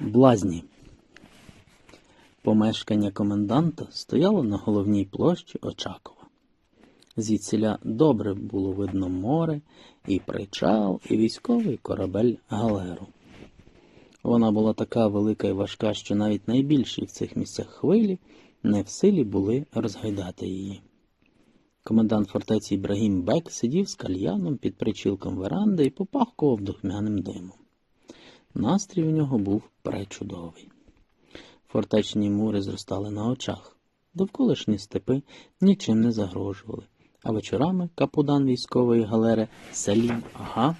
Блазні. Помешкання коменданта стояло на головній площі Очакова. Звідсіля добре було видно море, і причал, і військовий корабель галеру. Вона була така велика і важка, що навіть найбільші в цих місцях хвилі не в силі були розгайдати її. Комендант фортеці Ібрагім Бек сидів з кальяном під причілком веранди і попахкував духмяним димом. Настрій у нього був пречудовий. Фортечні мури зростали на очах, довколишні степи нічим не загрожували, а вечорами капудан військової галери Салім Ага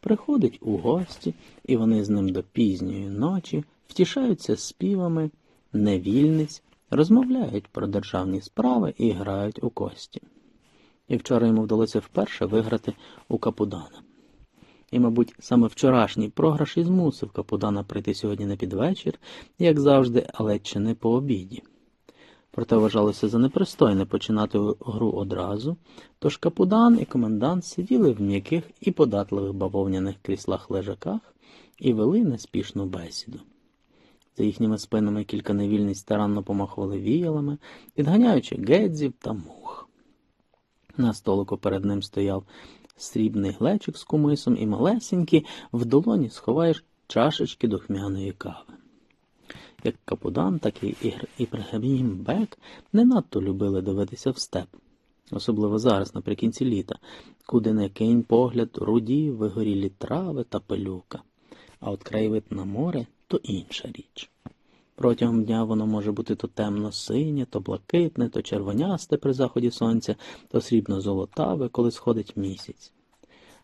приходить у гості, і вони з ним до пізньої ночі втішаються співами невільниць, розмовляють про державні справи і грають у кості. І вчора йому вдалося вперше виграти у Капудана. І, мабуть, саме вчорашній програш і змусив Капудана прийти сьогодні на підвечір, як завжди, але чи не по обіді. Проте вважалося за непристойне починати гру одразу, тож капудан і комендант сиділи в м'яких і податливих бавовняних кріслах лежаках і вели неспішну бесіду. За їхніми спинами кілька невільниць старанно помахували віялами, відганяючи гедзів та мух. На столику перед ним стояв срібний глечик з кумисом і малесенькі в долоні сховаєш чашечки духмяної кави. Як Капудан, так і Ібрагім Бек не надто любили дивитися в степ, особливо зараз, наприкінці літа, куди не кинь погляд, руді, вигорілі трави та пилюка, а от краєвид на море то інша річ. Протягом дня воно може бути то темно-синє, то блакитне, то червонясте при заході сонця, то срібно-золотаве, коли сходить місяць.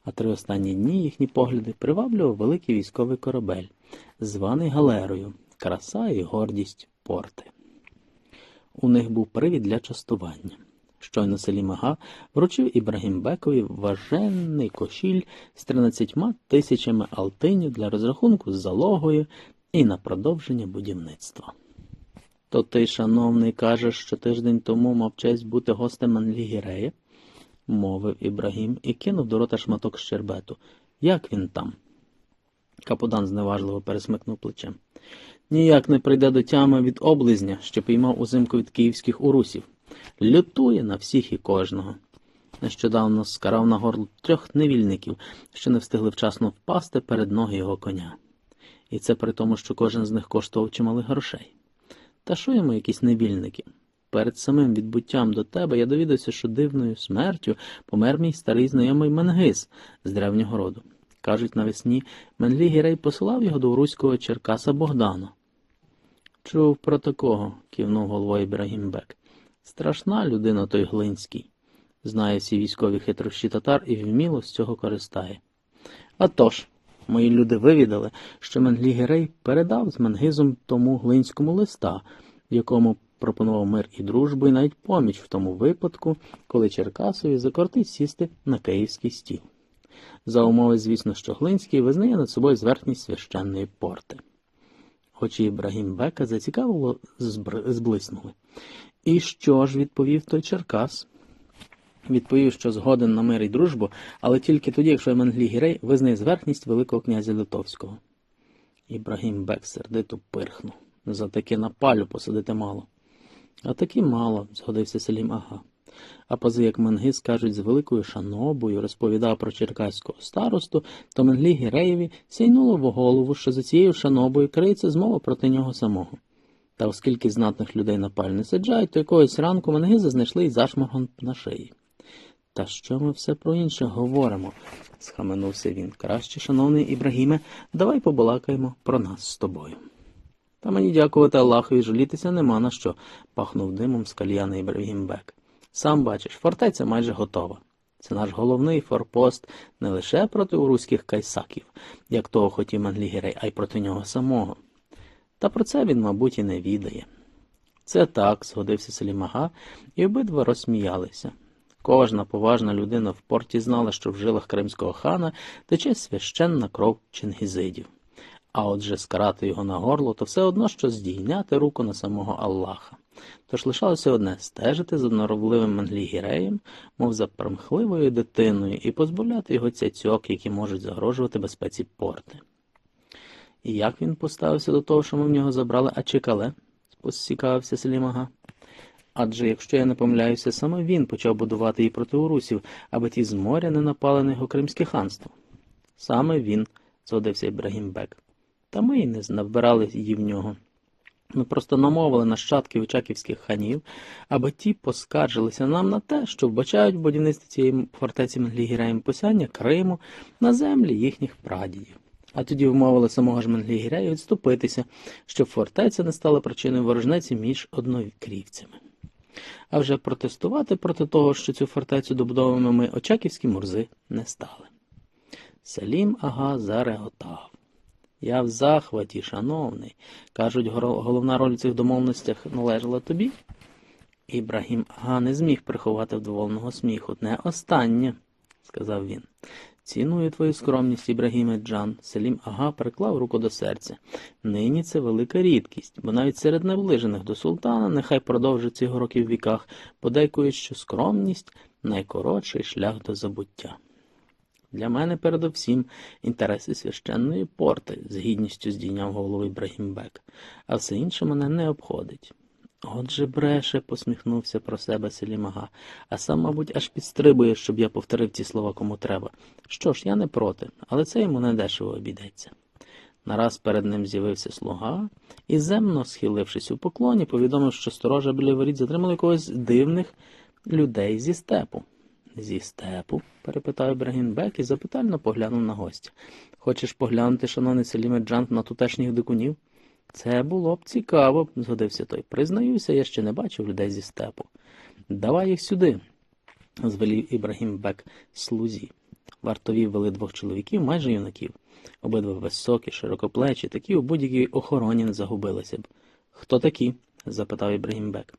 А три останні дні їхні погляди приваблював великий військовий корабель, званий галерою, краса і гордість порти. У них був привід для частування. Щойно Селім Ага вручив Ібрагімбекові важенний кошіль з 13 тисячами алтинів для розрахунку з залогою і на продовження будівництва. То ти, шановний, кажеш, що тиждень тому мав честь бути гостем Манлігірея? мовив Ібрагім і кинув до рота шматок щербету. Як він там? Капудан зневажливо пересмикнув плечем. Ніяк не прийде до тями від облизня, що піймав узимку від київських урусів. Лютує на всіх і кожного. Нещодавно скарав на горло трьох невільників, що не встигли вчасно впасти перед ноги його коня. І це при тому, що кожен з них коштував чималих грошей. Та що йому якісь невільники? Перед самим відбуттям до тебе я довідався, що дивною смертю помер мій старий знайомий Менгис з древнього роду. Кажуть, навесні Менлі Гірей посилав його до руського Черкаса Богдана. Чув про такого, кивнув головою Ібрагімбек. Страшна людина той Глинський. Знає всі військові хитрощі татар і вміло з цього користає. А тож, мої люди вивідали, що Менглі Гірей передав з Менгизом тому глинському листа, якому пропонував мир і дружбу, і навіть поміч в тому випадку, коли Черкасові закортить сісти на київський стіл. За умови, звісно, що Глинський визнає над собою зверхність священної порти. Очі Ібрагім Бека зацікавило зблиснули. І що ж, відповів той Черкас? Відповів, що згоден на мир і дружбу, але тільки тоді, якщо Еменглі Гірей визнає зверхність Великого князя Литовського. Ібрагім Бек сердито пирхнув. За таке на палю посадити мало. А таки мало, згодився Селім Ага. А пози, як Менгис, кажуть, з великою шанобою розповідав про черкаського старосту, то Менглі Гіреєві сяйнуло в голову, що за цією шанобою криється змова проти нього самого. Та оскільки знатних людей на паль не саджають, то якогось ранку Менгиза знайшли й зашморгом на шиї. Та що ми все про інше говоримо? схаменувся він. Краще, шановний Ібрагіме, давай побалакаємо про нас з тобою. Та мені дякувати Аллахові жалітися нема на що, пахнув димом з кальяна Ібрагімбек. Сам бачиш, фортеця майже готова. Це наш головний форпост не лише проти уруських кайсаків, як того хотів Манлігерей, а й проти нього самого. Та про це він, мабуть, і не відає. Це так, згодився Селімага, і обидва розсміялися. Кожна поважна людина в порті знала, що в жилах кримського хана тече священна кров чингізидів. А отже скарати його на горло, то все одно що здійняти руку на самого Аллаха. Тож лишалося одне стежити за норовливим манглігіреєм, мов за примхливою дитиною, і позбавляти його цяцьок, які можуть загрожувати безпеці порти. І як він поставився до того, що ми в нього забрали Ачикале? посцікавився Селім Ага. Адже, якщо я не помиляюся, саме він почав будувати її проти урусів, аби ті з моря не напали на його Кримське ханство. Саме він, згодився Ібрагім Бек. Та ми й не набирали її в нього. Ми просто намовили нащадків очаківських ханів, аби ті поскаржилися нам на те, що вбачають в будівництві цієї фортеці Менглігіряєм посяння Криму на землі їхніх прадідів. А тоді вмовили самого ж Менглігіря відступитися, щоб фортеця не стала причиною ворожнеці між однокрівцями. А вже протестувати проти того, що цю фортецю добудовуємо ми очаківські мурзи не стали. Селім Ага зареготав. Я в захваті, шановний. Кажуть, головна роль у цих домовленостях належала тобі. Ібрагім Ага не зміг приховати вдоволеного сміху. Не останнє, сказав він. Ціную твою скромність, Ібрагіме Джан. Селім Ага приклав руку до серця. Нині це велика рідкість, бо навіть серед наближених до султана, нехай продовжить цих років віках, подейкують, що скромність найкоротший шлях до забуття. Для мене передовсім інтереси священної порти, з гідністю здійняв голову Ібрагімбек, а все інше мене не обходить. Отже, бреше, посміхнувся про себе Селімага, а сам, мабуть, аж підстрибує, щоб я повторив ці слова кому треба. Що ж, я не проти, але це йому недешево обійдеться. Нараз перед ним з'явився слуга і, земно схилившись у поклоні, повідомив, що сторожа біля воріт затримали когось дивних людей зі степу. Зі степу? перепитав Ібрагім Бек і запитально поглянув на гостя. Хочеш поглянути, шановний Селіме Джант, на тутешніх дикунів? Це було б цікаво, згодився той. Признаюся, я ще не бачив людей зі степу. Давай їх сюди, звелів Ібрагім Бек слузі. Вартові вели двох чоловіків, майже юнаків. Обидва високі, широкоплечі, такі у будь-якій охороні не загубилися б. Хто такі? запитав Ібрагім Бек.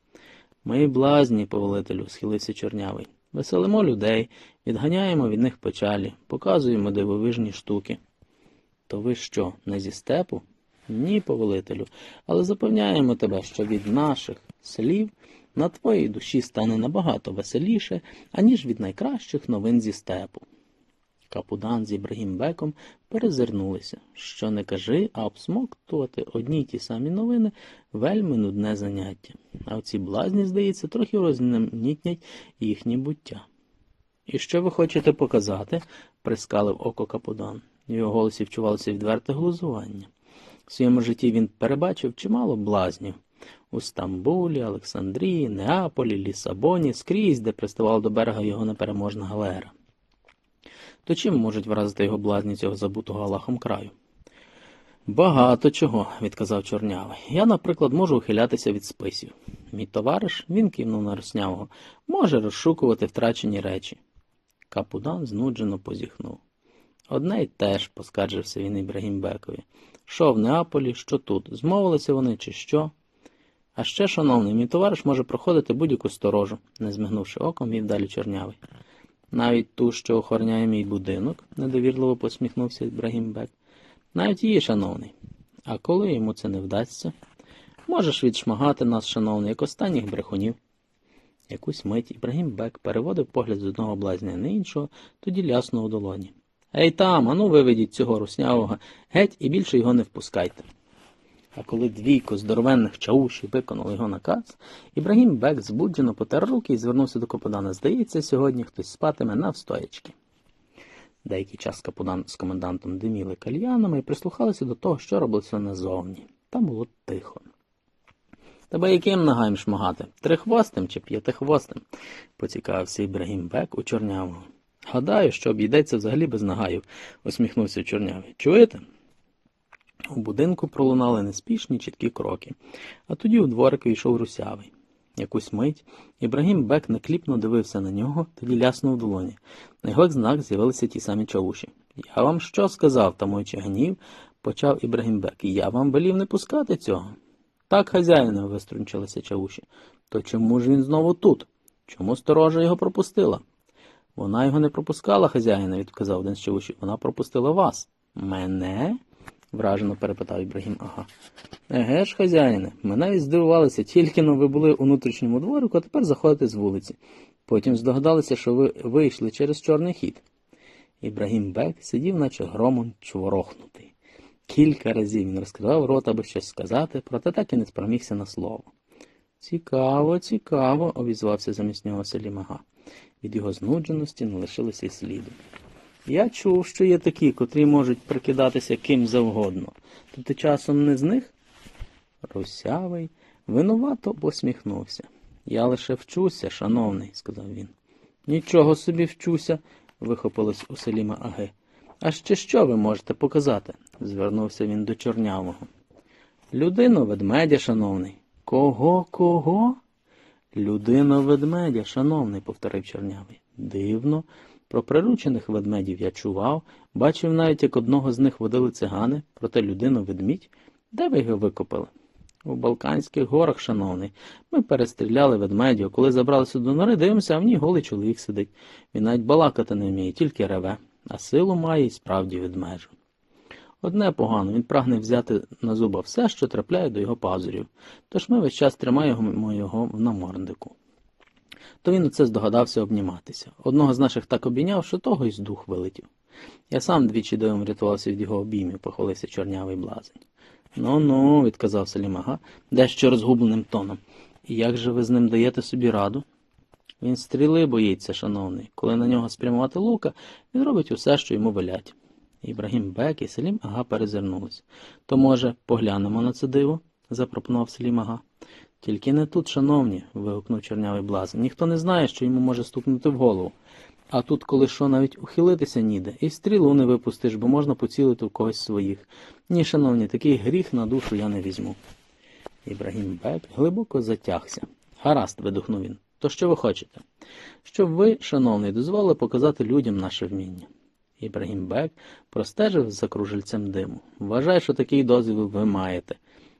Ми блазні, повелителю, схилився чорнявий. Веселимо людей, відганяємо від них печалі, показуємо дивовижні штуки. То ви що, не зі степу? Ні, повелителю, але запевняємо тебе, що від наших слів на твоїй душі стане набагато веселіше, аніж від найкращих новин зі степу. Капудан з Ібрагімбеком перезирнулися. Що не кажи, а обсмоктувати одні й ті самі новини вельми нудне заняття. А оці блазні, здається, трохи розноманітнять їхнє буття. І що ви хочете показати? прискалив око Капудан. В його голосі вчувалося відверте глузування. В своєму житті він перебачив чимало блазнів. У Стамбулі, Олександрії, Неаполі, Лісабоні, скрізь, де приставала до берега його непереможна галера. То чим можуть вразити його блазні цього забутого Аллахом краю? Багато чого, відказав чорнявий. Я, наприклад, можу ухилятися від списів. Мій товариш, він кивнув на Роснявого, може розшукувати втрачені речі. Капудан знуджено позіхнув. Одне й теж, поскаржився він Ібрагімбекові. Що в Неаполі, що тут? Змовилися вони, чи що? А ще, шановний, мій товариш може проходити будь-яку сторожу, не змигнувши оком, вів далі чорнявий. Навіть ту, що охороняє мій будинок, недовірливо посміхнувся Ібрагімбек. Навіть її, шановний. А коли йому це не вдасться? Можеш відшмагати нас, шановний, як останніх брехунів. Якусь мить Ібрагім Бек переводив погляд з одного блазня на іншого, тоді ляснув у долоні. Ей там, ану виведіть цього руснявого, геть і більше його не впускайте. А коли двійко здоровенних чаушів виконали його наказ, Ібрагім Бек збуджено потер руки і звернувся до Капудана. Здається, сьогодні хтось спатиме навстоячки. Деякий час Капудан з комендантом диміли кальянами і прислухалися до того, що робилося назовні. Там було тихо. Тебе яким нагаєм шмагати? Трихвостим чи п'ятихвостим? поцікавився Ібрагім Бек у чорнявого. Гадаю, що обійдеться взагалі без нагаїв, усміхнувся чорнявий. Чуєте? У будинку пролунали неспішні чіткі кроки, а тоді у дворик війшов русявий. Якусь мить Ібрагім Бек накліпно дивився на нього, тоді ляснув долоні. На його знак з'явилися ті самі чауші. Я вам що сказав, тамуючи гнів, почав Ібрагім Бек. Я вам велів не пускати цього. Так, хазяїне, виструнчилися чауші. То чому ж він знову тут? Чому сторожа його пропустила? Вона його не пропускала, хазяїна, відказав один з чаушів. Вона пропустила вас. Мене? вражено перепитав Ібрагім. Ага. Еге ж, хазяїне, ми навіть здивувалися, тільки но ви були у внутрішньому дворику, а тепер заходите з вулиці. Потім здогадалися, що ви вийшли через чорний хід. Ібрагім Бек сидів, наче громом чворохнутий. Кілька разів він розкривав рот, аби щось сказати, проте так і не спромігся на слово. Цікаво, цікаво, обізвався замість нього Селімага. Від його знудженості не лишилося й сліду. Я чув, що є такі, котрі можуть прикидатися ким завгодно. То ти часом не з них? Русявий винувато посміхнувся. Я лише вчуся, шановний, сказав він. Нічого собі вчуся, вихопилось у Селіма Аги. А ще що ви можете показати? звернувся він до чорнявого. Людину ведмедя, шановний. Кого, кого? Людину ведмедя, шановний, повторив чорнявий. Дивно. Про приручених ведмедів я чував, бачив навіть, як одного з них водили цигани, проте людину ведмідь. Де ви його викопали? У Балканських горах, шановний. Ми перестріляли ведмедю, коли забралися до нори, дивимося, а в ній голий чоловік сидить. Він навіть балакати не вміє, тільки реве, а силу має і справді ведмежу. Одне погано, він прагне взяти на зуба все, що трапляє до його пазурів, тож ми весь час тримаємо його в наморднику. То він оце здогадався обніматися. Одного з наших так обійняв, що того й з дух вилетів. Я сам двічі дивом рятувався від його обіймів, похвалився чорнявий блазень. Ну ну, відказав Салімага, дещо розгубленим тоном. І як же ви з ним даєте собі раду? Він стріли боїться, шановний. Коли на нього спрямувати лука, він робить усе, що йому велять. Ібрагім Бек і Селім Ага перезирнулись. То, може, поглянемо на це диво? запропонував Селім Ага. Тільки не тут, шановні, вигукнув чорнявий блазень. Ніхто не знає, що йому може стукнути в голову. А тут, коли що, навіть ухилитися ніде, і стрілу не випустиш, бо можна поцілити в когось своїх. Ні, шановні, такий гріх на душу я не візьму. Ібрагім Бек глибоко затягся. Гаразд, видухнув він. То що ви хочете? Щоб ви, шановний, дозволили показати людям наше вміння. Ібрагім Бек простежив за кружельцем диму. Вважаю, що такий дозвіл ви маєте,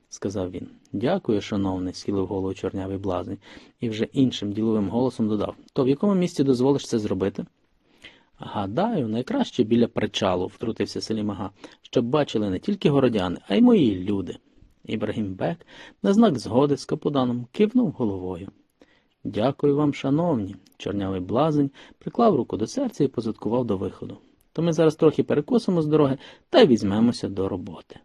сказав він. Дякую, шановний, схилив голову чорнявий блазень, і вже іншим діловим голосом додав. То в якому місці дозволиш це зробити? Гадаю, найкраще біля причалу, втрутився Селімага, щоб бачили не тільки городяни, а й мої люди. Ібрагім Бек на знак згоди з капуданом кивнув головою. Дякую вам, шановні. Чорнявий блазень приклав руку до серця і позадкував до виходу. То ми зараз трохи перекосимо з дороги та візьмемося до роботи.